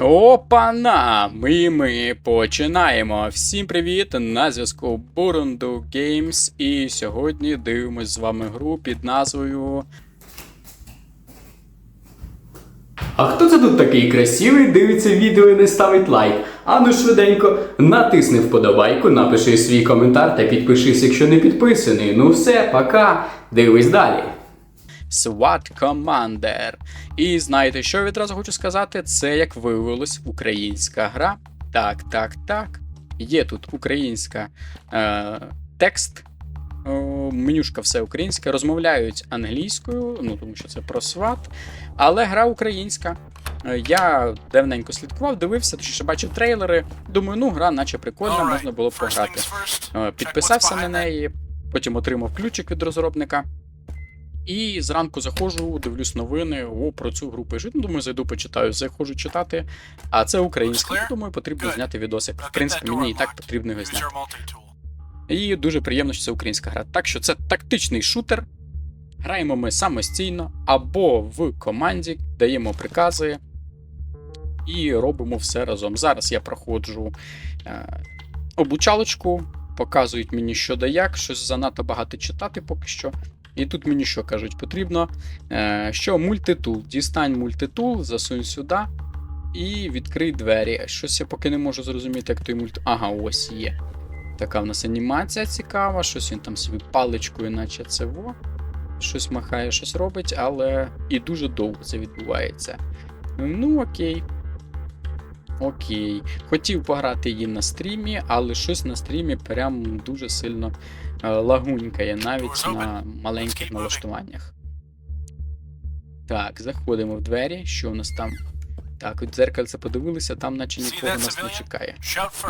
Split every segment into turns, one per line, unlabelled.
Опана! Ми ми починаємо. Всім привіт! На зв'язку Бурунду Games. І сьогодні дивимось з вами гру під назвою.
А хто це тут такий красивий, дивиться відео і не ставить лайк? Ану швиденько, натисни вподобайку, напиши свій коментар та підпишись, якщо не підписаний. Ну все, пока, дивись далі.
SWAT Commander. І знаєте, що я відразу хочу сказати? Це, як виявилось, українська гра. Так, так, так. Є тут українська е, текст. Менюшка все українське, розмовляють англійською, ну тому що це про SWAT, але гра українська. Е, Я давненько слідкував, дивився, точніше бачив трейлери. Думаю, ну гра, наче прикольна, можна було б пограти. Е, Підписався на неї, потім отримав ключик від розробника. І зранку заходжу, дивлюсь новини, о, про цю гру пишуть. Ну, думаю, зайду, почитаю, заходжу читати. А це українська. Ну, думаю, потрібно зняти відосик. В принципі, мені і так потрібно його зняти. І дуже приємно, що це українська гра. Так що це тактичний шутер. Граємо ми самостійно або в команді, даємо прикази і робимо все разом. Зараз я проходжу е, обучалочку, показують мені, що да як, щось занадто багато читати поки що. І тут мені що кажуть, потрібно, е, що мультитул. Дістань мультитул, засунь сюди і відкрий двері. Щось я поки не можу зрозуміти, як той мульт. Ага, ось є. Така в нас анімація цікава, щось він там собі паличкою, наче це во. Щось махає, щось робить, але і дуже довго це відбувається. Ну, окей. Окей. Хотів пограти її на стрімі, але щось на стрімі прям дуже сильно лагунькає, навіть на маленьких налаштуваннях. Так, заходимо в двері. Що у нас там? Так, от дзеркальце подивилися, там наче нікого нас не чекає.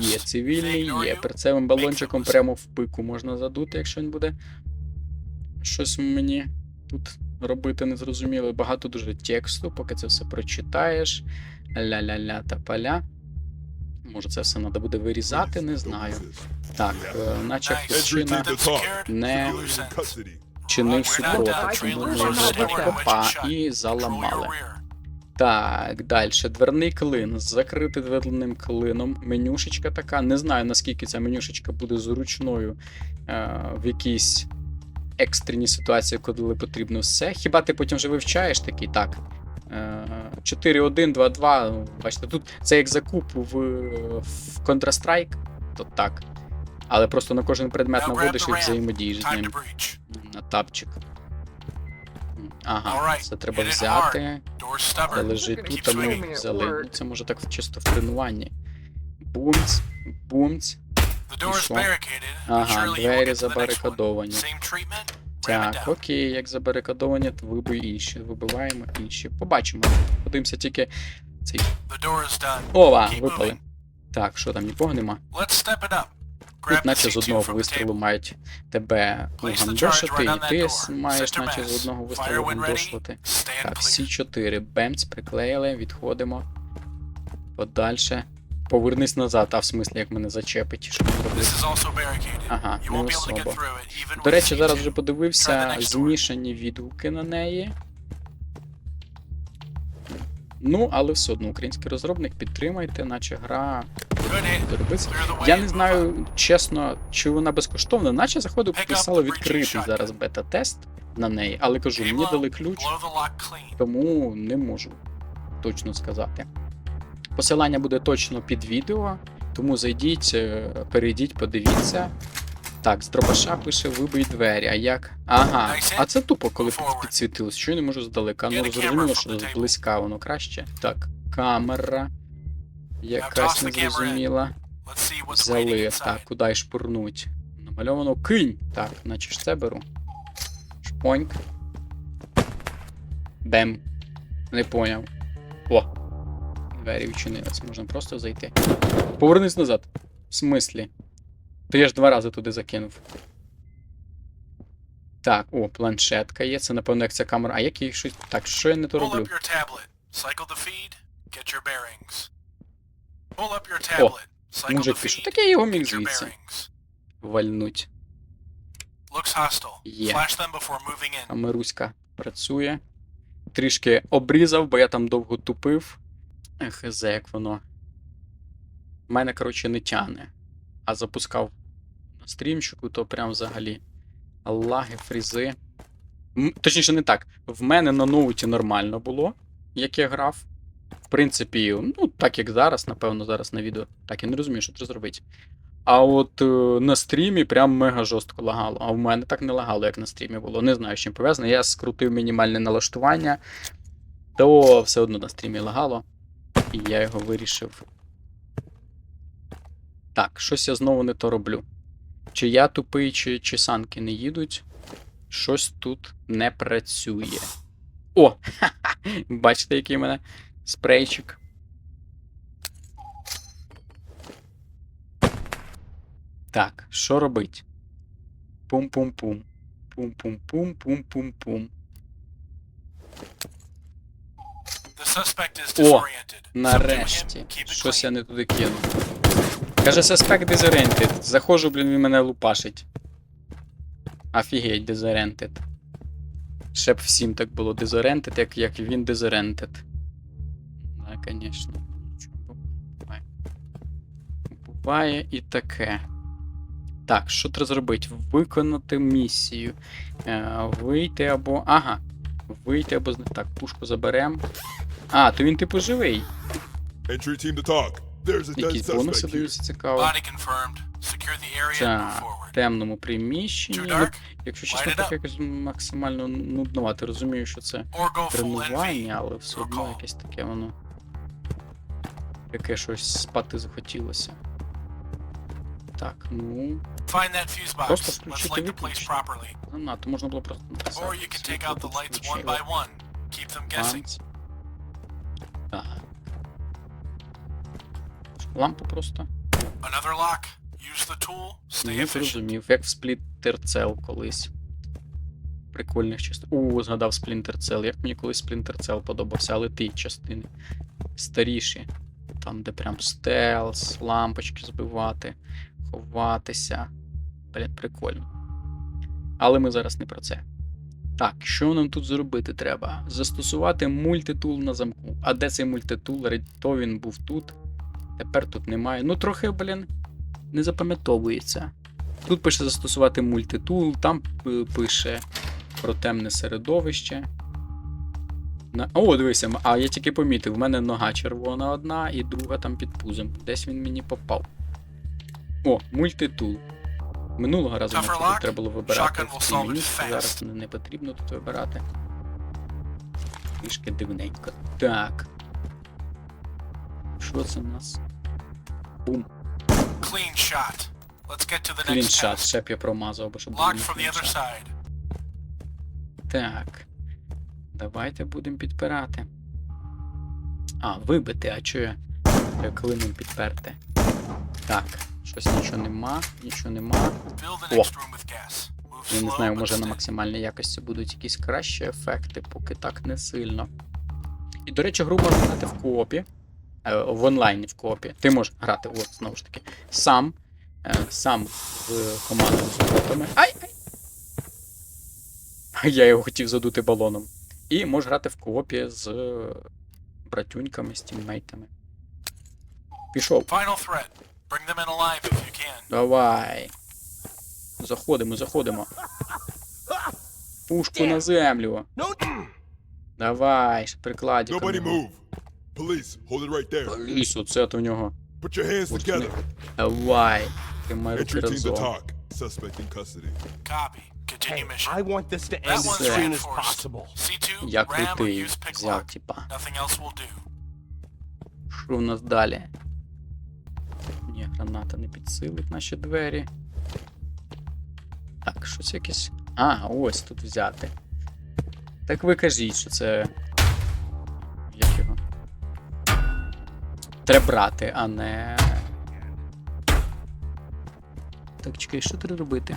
Є цивільний, є перцевим балончиком прямо в пику можна задути, якщо він буде щось мені тут робити незрозуміло. Багато дуже тексту, поки це все прочитаєш. Ля-ля-ля та поля. Може, це все треба буде вирізати, не знаю. Так, е, наче хлопчина не чинив супротив, і заламали. Так, далі. Дверний клин. Закритий дверним клином. Менюшечка така. Не знаю, наскільки ця менюшечка буде зручною е, в якійсь екстреній ситуації, коли потрібно все. Хіба ти потім вже вивчаєш такий так. Е, 4-1-2-2. Бачите, тут це як закуп в, в Counter-Strike, то так. Але просто на кожен предмет наводиш і взаємодієш з ним на тапчик. Ага, це треба взяти. Де лежить тут, а ми взяли. Ну, це може так чисто в тренуванні. Бумць, бумць. Ага, двері забарикадовані. Так, окей, як забарикадовані, то вибий інші. Вибиваємо інші. Побачимо. Подивимося тільки цей. Ова, випали. Так, що там, нікого нема? Тут, наче з одного вистрілу мають тебе угандошити, і ти маєш, наче з одного вистрілу гандошувати. Так, всі чотири. Бемц, приклеїли, відходимо. Подальше. Повернись назад, а в смислі, як мене зачепить. Що? Ага, не особо. До речі, зараз вже подивився змішані відгуки на неї. Ну, але все одно український розробник підтримайте, наче гра буде робитися. Я не знаю, чесно, чи вона безкоштовна, наче заходив, писало відкритий зараз бета-тест на неї, але кажу, мені дали ключ, тому не можу точно сказати. Посилання буде точно під відео, тому зайдіть, е, перейдіть, подивіться. Так, з дробаша пише вибий двері. А як? Ага. А це тупо, коли під- підсвітилось. Що я не можу здалека. Ну зрозуміло, що зблизька воно краще. Так, камера. Якась незрозуміла. Взяли. Так, куди шпурнуть? Намальовано кинь. Так, наче ж це беру. Шпоньк. Бем. Не поняв. О. Двері відчинились, можна просто зайти. Повернись назад. В смислі? То я ж два рази туди закинув. Так, о, планшетка є. Це, напевно, як ця камера. А як їх щось. Так, що я не то роблю? О,
tablet. Cycle
Мужик
the
Так я його міг звідси. Вальнуть. Є. Камеруська працює. Трішки обрізав, бо я там довго тупив. Хз, як воно. У мене, коротше, не тяне. А запускав на стрімчику, то прям взагалі. Лаги, фрізи. Точніше, не так. В мене на ноуті нормально було, як я грав. В принципі, ну, так як зараз, напевно, зараз на відео. Так, я не розумію, що треба зробити. А от е, на стрімі прям мега жорстко лагало. А в мене так не лагало, як на стрімі було. Не знаю, з чим пов'язано. Я скрутив мінімальне налаштування, то все одно на стрімі лагало. І я його вирішив. Так, щось я знову не то роблю. Чи я тупий, чи, чи санки не їдуть. Щось тут не працює. О! Ха-ха! Бачите, який в мене спрейчик. Так, що робить? Пум-пум-пум.
Suspect is
О, Нарешті. Щось я не туди кинув. Каже, suspect disoriented. Заходжу, блін, він мене лупашить. Офігеть, disoriented. Ще б всім так було disoriented, як, як він disoriented. Да, звісно. Буває. Буває і таке. Так, що треба зробити? Виконати місію. Е, вийти або. Ага. Вийти або. Так, пушку заберем. А, то він типу живий.
Entry team to talk. There's a dead
Якісь бонуси
suspect here.
даються цікаво.
Body confirmed. Secure the area and move
Так, в
forward.
темному приміщенні.
Too
Ну,
dark?
якщо
Light
чесно,
it
так
up.
якось максимально нудновато. Розумію, що це
Or go full
тренування, але все одно якесь таке воно. Яке щось спати захотілося. Так, ну.
Find that fuse box.
Просто
Let's
включити
light the place
виключити.
properly.
Занадто, можна було просто написати.
Or you can take out the lights one by one. Keep them guessing.
Так. Лампу просто.
Another lock. Use the tool. Stay
Не зрозумів, як в Splinter Cell колись. Прикольних частин. У, згадав Splinter Cell. Як мені колись Splinter Cell подобався, але ті частини. Старіші. Там, де прям стелс, лампочки збивати, ховатися. Блін, прикольно. Але ми зараз не про це. Так, що нам тут зробити треба? Застосувати мультитул на замку. А де цей мультитул? То він був тут. Тепер тут немає. Ну, трохи, блін, не запам'ятовується. Тут пише застосувати мультитул, там е, пише про темне середовище. На... О, дивися, а я тільки помітив, в мене нога червона одна і друга там під пузом. Десь він мені попав. О, мультитул. Минулого разу
lock?
тут треба було вибирати в меню, зараз не, не потрібно тут вибирати. Трішки дивненько. Так. Що це у нас? Бум. Кліншат, ще б я промазав, бо щоб
side.
Так. Давайте будемо підпирати. А, вибити, а чого я клином підперти? Так, щось нічого нема, нічого нема. О. Я не знаю, може на максимальній якості будуть якісь кращі ефекти, поки так не сильно. І, до речі, гру можна грати в коопі. е, В онлайні в коопі. Ти можеш грати, от, знову ж таки, сам. е, Сам з командою з ботами. Ай! ай! Я його хотів задути балоном. І можеш грати в коопі з братюньками, з тіммейтами. Пішов.
Final threat. Bring them in alive if you can.
Давай. Заходимо, заходимо. Пушку на землю. Давай, прикладі.
Nobody move. Police, hold it right there.
Лісу, це то в нього.
Put your hands together.
Давай. Тримай руки разом.
Suspect in custody.
Copy. Continue mission.
I want this to end as soon as possible.
C2,
Я
ram
крутий.
use pick
Взяв,
lock.
типа.
Nothing else will do.
Що в нас далі? Граната не підсилить наші двері. Так, щось якесь. А, ось тут взяти. Так ви кажіть, що це. Як його? Треба брати, а не. Так, чекай, що треба робити?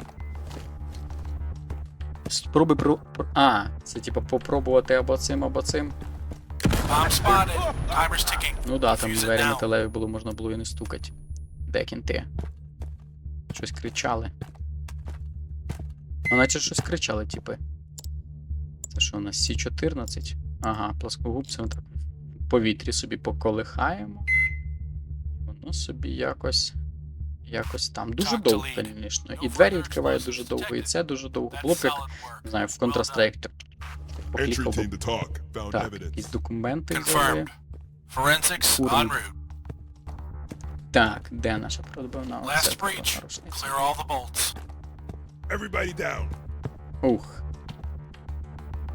Спробуй про. А, це типа попробувати або цим, або цим. Ну да, там двері металеві були, можна було і не стукати. Де кінти? Щось кричали. Ну, наче щось кричали, типи. Це що у нас Сі-14? Ага, плоскогубцем так в повітрі собі поколихаємо. Воно собі якось. Якось там. Дуже довго, звісно. І двері відкриває дуже довго, і це дуже довго. Було б як, не знаю, в. Counter-Strike. Поклікав би. Так, якісь документи взяли.
Forensics en route.
Так, де наша продбивна?
Last breach. Clear all the bolts.
Everybody down.
Ух.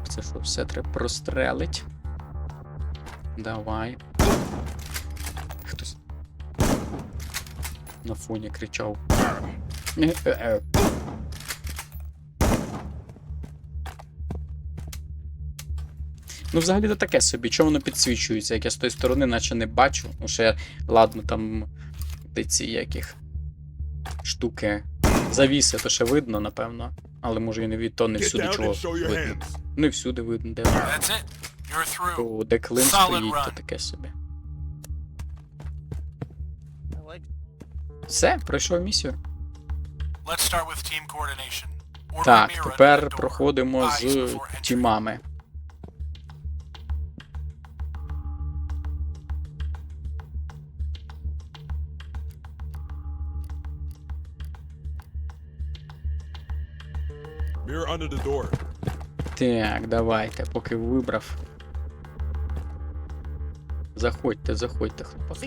Це що, все треба прострелить. Давай. Хтось. На фоні кричав. Ну, взагалі то таке собі, чому воно підсвічується, як я з тої сторони, наче не бачу. Ну, ще, ладно, там ці яких штуки. Завіси, то ще видно, напевно. Але може і не від то не всюди чого видно. Не всюди видно, де, то, де клин стоїть, то таке собі. Все, пройшов місію. Так, тепер проходимо з тімами.
Under the door.
Так, давайте, поки вибрав. Заходьте, заходьте, хлопаки.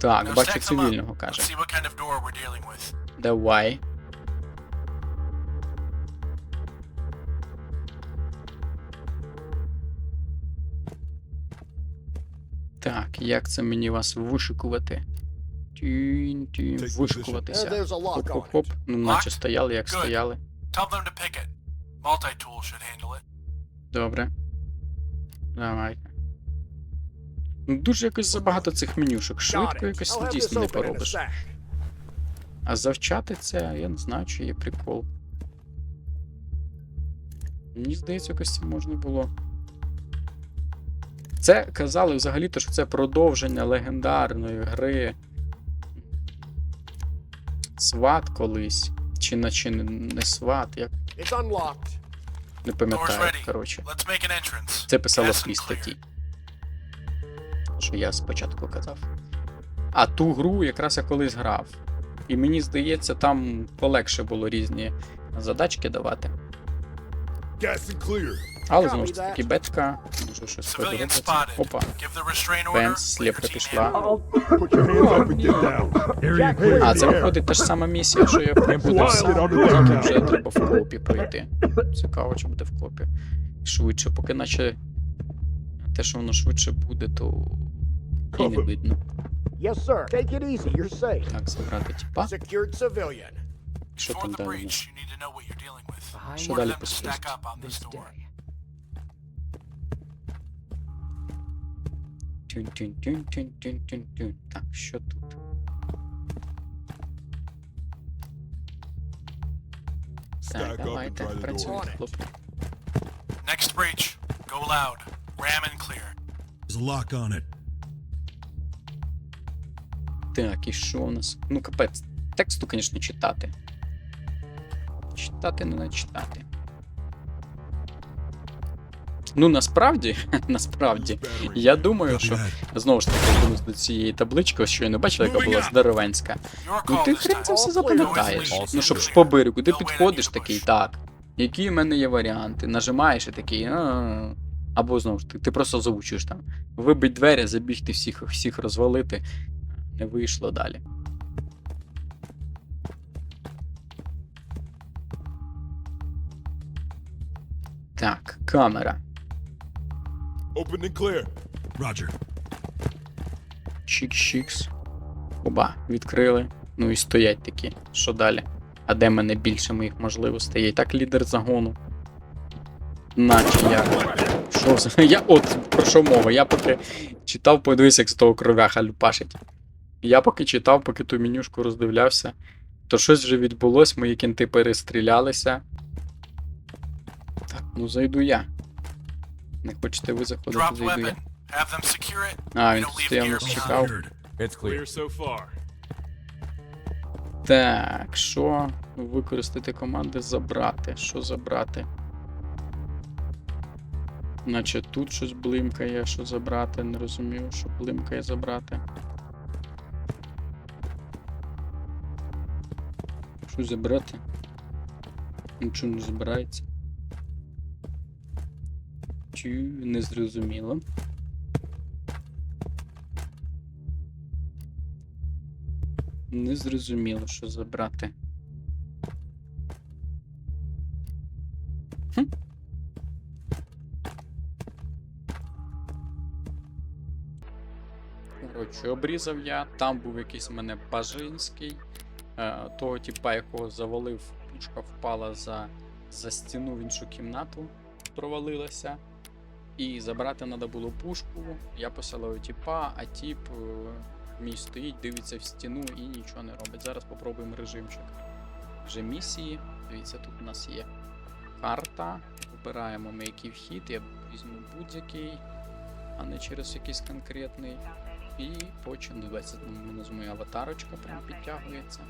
Так, бачу цивільного, каже. Давай. Так, як це мені вас вишикувати? Тінь, тінь, вишикуватися. Хоп-хоп-хоп. Ну, наче стояли, як стояли.
Tell them to pick it. Multi-tool should handle it.
Добре. Давайте. Ну, дуже якось забагато цих менюшок. Швидко якось дійсно не поробиш. А завчати це, я не знаю, чи є прикол. Мені здається, якось це можна було. Це казали взагалі-то, що це продовження легендарної гри. Сват колись. Чи наче не, не сват, як
It's unlocked.
не пам'ятаю. Коротше.
Let's make an entrance.
Це писало в
свій
статті. Що я спочатку казав. А ту гру якраз я колись грав. І мені здається, там полегше було різні задачки давати.
Gas and clear.
Але знову ж таки бетка, може щось
spotted.
Опа,
Let
сліпка пішла. А, це виходить та ж сама місія, що я проходив сам, тільки вже треба в копі пройти. Цікаво, чи буде в копі. Швидше, поки наче те, що воно швидше буде, то і не видно.
Yes, sir. Take it easy. You're safe.
Так, забрати тіпа.
Secured civilian.
Що
Before
там
the
далі?
breach, you need to know what you're dealing with.
Що
Order
далі
them
по
to
списку?
stack up on this door.
Тюнь-тюнь-тюнь-тюнь-тюнь-тюнь. Так, що тут? Так,
Stack up and
давайте,
try the door.
працюйте,
door.
хлопці.
Next breach. Go loud. Ram and clear.
There's a lock on it.
Так, і що у нас? Ну, капець. Тексту, звісно, читати. Читати, не начитати. Ну, насправді, насправді, я думаю, що знову ж таки вернусь до цієї таблички, ось щойно бачили, яка була здоровенська. Ну ти хрен це все запам'ятаєш. Ну, щоб
All
по берегу, ти підходиш такий, так. Які в мене є варіанти? Нажимаєш і такий. Або знову ж таки, ти просто озвучуєш там. Вибить двері, забігти всіх, всіх розвалити. Не вийшло далі. Так, камера.
Open and clear.
Roger.
Чик-чикс. Оба, відкрили. Ну і стоять такі. Що далі? А де мене більше моїх можливостей? Я і так лідер загону. Наче я. Що за. Я от про що мова. Я поки читав, подивись, як з того кровяха люпашить. Я поки читав, поки ту менюшку роздивлявся, то щось вже відбулось, мої кінти перестрілялися. Ну зайду я. Не хочете ви заходити, зайду я.
Have them secure it.
А, він тут
leave
нас чекав.
It's clear so far.
Так, що використати команди забрати? Що забрати? Наче тут щось блимкає, що забрати. Не розумію, що блимкає забрати. Що забрати? Нічого не збирається. Чи не зрозуміло. Не зрозуміло, що забрати. Коротше, обрізав я. Там був якийсь в мене Бажинський. Е, того типа, якого завалив, пушка впала за, за стіну в іншу кімнату, провалилася. І забрати треба було пушку. Я посилаю типа, а тип е, мій стоїть, дивиться в стіну і нічого не робить. Зараз попробуємо режимчик. Вже місії. Дивіться, тут у нас є карта. Вибираємо ми який вхід. Я візьму будь-який, а не через якийсь конкретний. І почнемо дивитися. Там у нас моя аватарочка прям підтягується.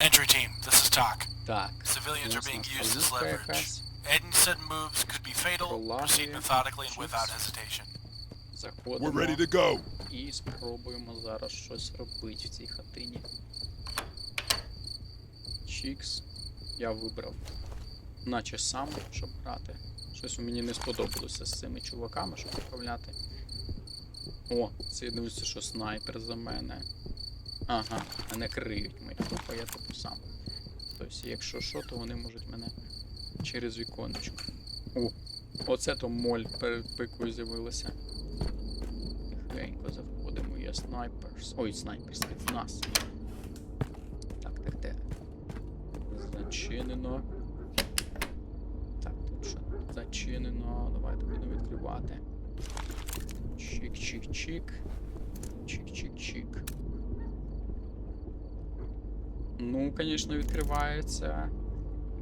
Entry team, this is TOC.
Так.
Civilians are being used as leverage. Any sudden moves could be fatal. Proceed methodically and without hesitation.
Заходимо.
We're ready to go.
І спробуємо зараз щось робити в цій хатині. Чікс. Я вибрав. Наче сам, щоб грати. Щось мені не сподобалося з цими чуваками, щоб управляти. О, це я дивлюся, що снайпер за мене. Ага, мене криють мої група, я типу сам. Тобто, якщо що, то вони можуть мене через віконечко. О, оце то моль перед пикою з'явилася. Тихенько заходимо, є снайперс. Ой, снайпер спецназ. Так, так, так. Зачинено. Так, тут що зачинено. Давайте будемо відкривати. Чик-чик-чик. Чик-чик-чик. Ну, звісно, відкривається.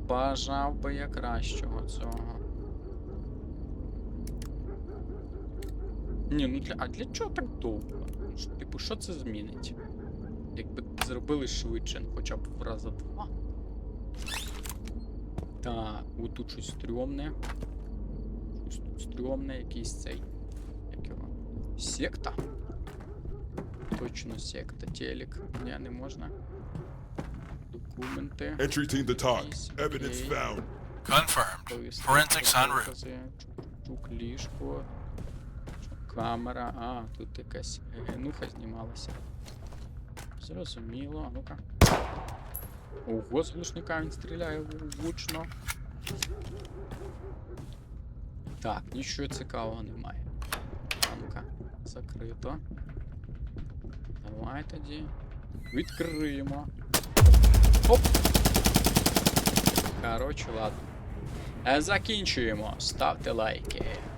Бажав би я кращого цього. Ні, ну для. А для чого так довго? Типу, що це змінить? Якби зробили швидше, ну, хоча б в раза два. Так, от тут щось стрьомне. Щось тут стрьомне, якийсь цей. Як його? Секта? Точно секта. Телек. Ні, не можна. Документи.
Entry team to talk. Evidence found.
Confirmed. Forensics en route.
докази, Чук-чук, ліжко. Камера. А, тут якась генуха знімалася. Зрозуміло, а ну-ка. Ого, з глушника він стріляє гу- гучно. Так, нічого цікавого немає. А ну-ка, закрито. Давай тоді. Відкриємо. Оп! Коротше, ладно. Е, Закінчуємо. Ставте лайки.